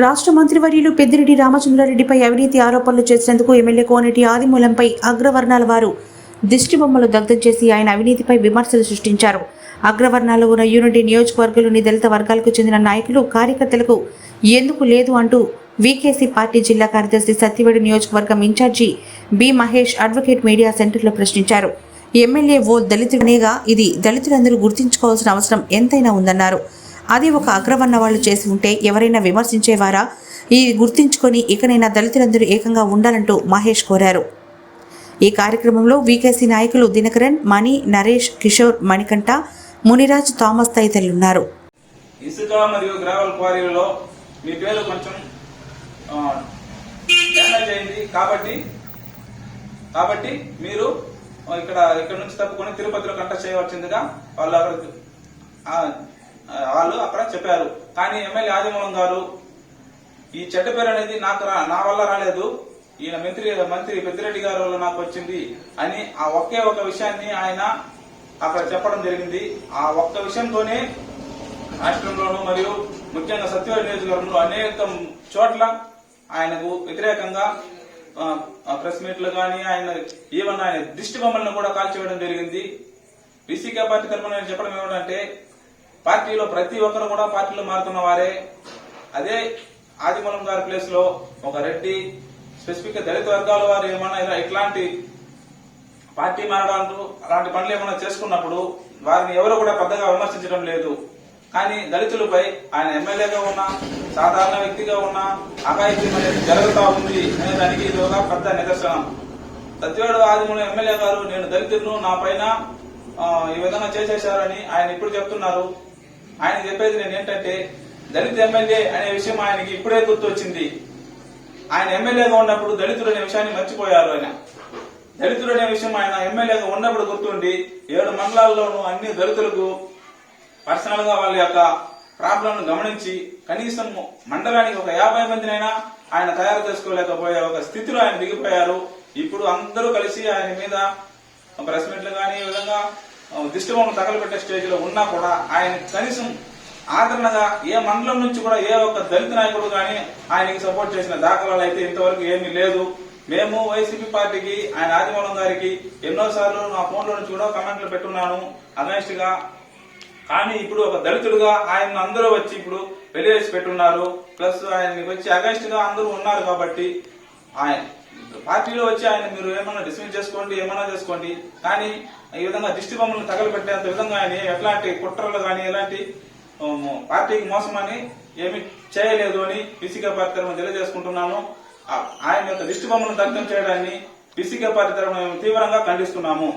రాష్ట్ర మంత్రివర్యులు పెద్దిరెడ్డి రామచంద్రారెడ్డిపై అవినీతి ఆరోపణలు చేసినందుకు ఎమ్మెల్యే కోనేటి ఆదిమూలంపై అగ్రవర్ణాల వారు దిష్టిబొమ్మలు దగ్ధం చేసి ఆయన అవినీతిపై విమర్శలు సృష్టించారు. అగ్రవర్ణాలు ఉన్న యూనిటీ నియోజకవర్గంలోని దళిత వర్గాలకు చెందిన నాయకులు కార్యకర్తలకు ఎందుకు లేదు అంటూ వీకేసీ పార్టీ జిల్లా కార్యదర్శి సత్యవేడు నియోజకవర్గం incharge B Mahesh advocate media సెంటర్లో ప్రశ్నించారు. ఎమ్మెల్యే ఓ దళితుడనేగా ఇది దళితులందరూ గుర్తించుకోవాల్సిన అవసరం ఎంతైనా ఉందన్నారు. అది ఒక అగ్రవర్ణ వాళ్ళు చేసి ఉంటే ఎవరైనా విమర్శించేవారా? ఈ గుర్తించుకొని ఇకనైనా దళితులందరూ ఏకంగా ఉండాలంటూ మహేష్ కోరారు. ఈ కార్యక్రమంలో వీకేసీ నాయకులు దినకరన్ మణి నరేష్ కిషోర్ మణికంఠ మునిరాజ్ థామస్ తదితరులున్నారు. ఇసుక మరియు గ్రావెల్ క్వారీలలో మీ పేరు కొంచెం ఆ, డ్యామేజ్ అయింది. కాబట్టి కాబట్టి మీరు ఇక్కడ ఇక్కడ నుంచి తప్పుకొని తిరుపతిలో కంట చేయవలసిందిగా వాళ్ళు అక్కడ వాళ్ళు అక్కడ చెప్పారు. కానీ ఎమ్మెల్యే ఆదిమూలం గారు ఈ చెడ్డ పేరు అనేది నాకు రా- నా వల్ల రాలేదు. ఈయన మంత్రి మంత్రి పెద్దిరెడ్డి గారి వల్ల నాకు వచ్చింది అని ఆ ఒకే ఒక విషయాన్ని ఆయన అక్కడ చెప్పడం జరిగింది. ఆ ఒక్క విషయంతోనే రాష్ట్రంలోను మరియు ముఖ్యంగా సత్యవేడు నియోజకవర్గంలో అనేక చోట్ల ఆయనకు వ్యతిరేకంగా ప్రెస్ మీట్లు కానీ ఆయన ఈవెన్ ఆయన దిష్టి బొమ్మలను కూడా కాల్చివేయడం జరిగింది. బీసీకే పార్టీ తరఫున చెప్పడం ఏమిటంటే పార్టీలో ప్రతి ఒక్కరు కూడా పార్టీలో మారుతున్న వారే. అదే ఆదిమూలం గారి ప్లేస్లో ఒక రెడ్డి స్పెసిఫిక్గా దళిత వర్గాల వారు ఏమన్నా ఇలా ఇట్లాంటి పార్టీ మారడాలు అలాంటి పనులు ఏమైనా చేసుకున్నప్పుడు వారిని ఎవరు కూడా పెద్దగా విమర్శించడం లేదు. కానీ దళితులపై ఆయన ఎమ్మెల్యేగా ఉన్న సాధారణ వ్యక్తిగా ఉన్న అఘాయిత్యం అనేది జరుగుతా ఉంది అనే దానికి ఇది ఒక పెద్ద నిదర్శనం. సత్యవాడు ఆదిమూలం ఎమ్మెల్యే గారు నేను దళితులను నా పైన ఈ విధంగా చేసేశారని ఆయన ఇప్పుడు చెప్తున్నారు. ఆయన చెప్పేది నేను ఏంటంటే దళిత ఎమ్మెల్యే అనే విషయం ఆయనకి ఇప్పుడే గుర్తొచ్చింది. ఆయన ఎమ్మెల్యేగా ఉన్నప్పుడు దళితుడు అనే విషయాన్ని మర్చిపోయారు ఆయన. దళితుడు అనే విషయం ఆయన ఎమ్మెల్యేగా ఉన్నప్పుడు గుర్తుండి ఏడు మండలాల్లోనూ అన్ని దళితులకు పర్సనల్గా వాళ్ళ యొక్క ప్రాబ్లం గమనించి కనీసం మండలానికి ఒక యాభై మందినైనా ఆయన తయారు చేసుకోలేకపోయే ఒక స్థితిలో ఆయన దిగిపోయారు. ఇప్పుడు అందరూ కలిసి ఆయన మీద ప్రెస్ మీట్లు కానీ ఈ విధంగా దిష్టిబొమ్మను తగలబెట్టే స్టేజ్లో ఉన్నా కూడా ఆయన కనీసం ఆదరణగా ఏ మండలం నుంచి కూడా ఏ ఒక్క దళిత నాయకుడు కానీ ఆయనకి సపోర్ట్ చేసిన దాఖలాలు అయితే ఇంతవరకు ఏమీ లేదు. మేము వైసీపీ పార్టీకి ఆయన ఆదిమూలం గారికి ఎన్నోసార్లు నా ఫోన్లో నుంచి కూడా కమెంట్లు పెట్టున్నాను. అగనెస్ట్గా కానీ ఇప్పుడు ఒక దళితుడుగా ఆయన అందరూ వచ్చి ఇప్పుడు వెలివేసి పెట్టున్నారు. ప్లస్ ఆయనకి వచ్చి అగెస్ట్గా అందరూ ఉన్నారు కాబట్టి ఆయన పార్టీలో వచ్చి ఆయన మీరు ఏమన్నా డిస్మిస్ చేసుకోండి ఏమన్నా చేసుకోండి. కానీ ఈ విధంగా దిష్టి బొమ్మలను తగలబెట్టేంత విధంగా ఆయన ఎట్లాంటి కుట్రలు కానీ ఎలాంటి పార్టీకి మోసం అని ఏమి చేయలేదు అని పిసికే పార్టీ తరఫున తెలియజేసుకుంటున్నాను ఆయన యొక్క దిష్టి బొమ్మలను దగ్ధం చేయడాన్ని పిసికే పార్టీ తరఫున మేము తీవ్రంగా ఖండిస్తున్నాము.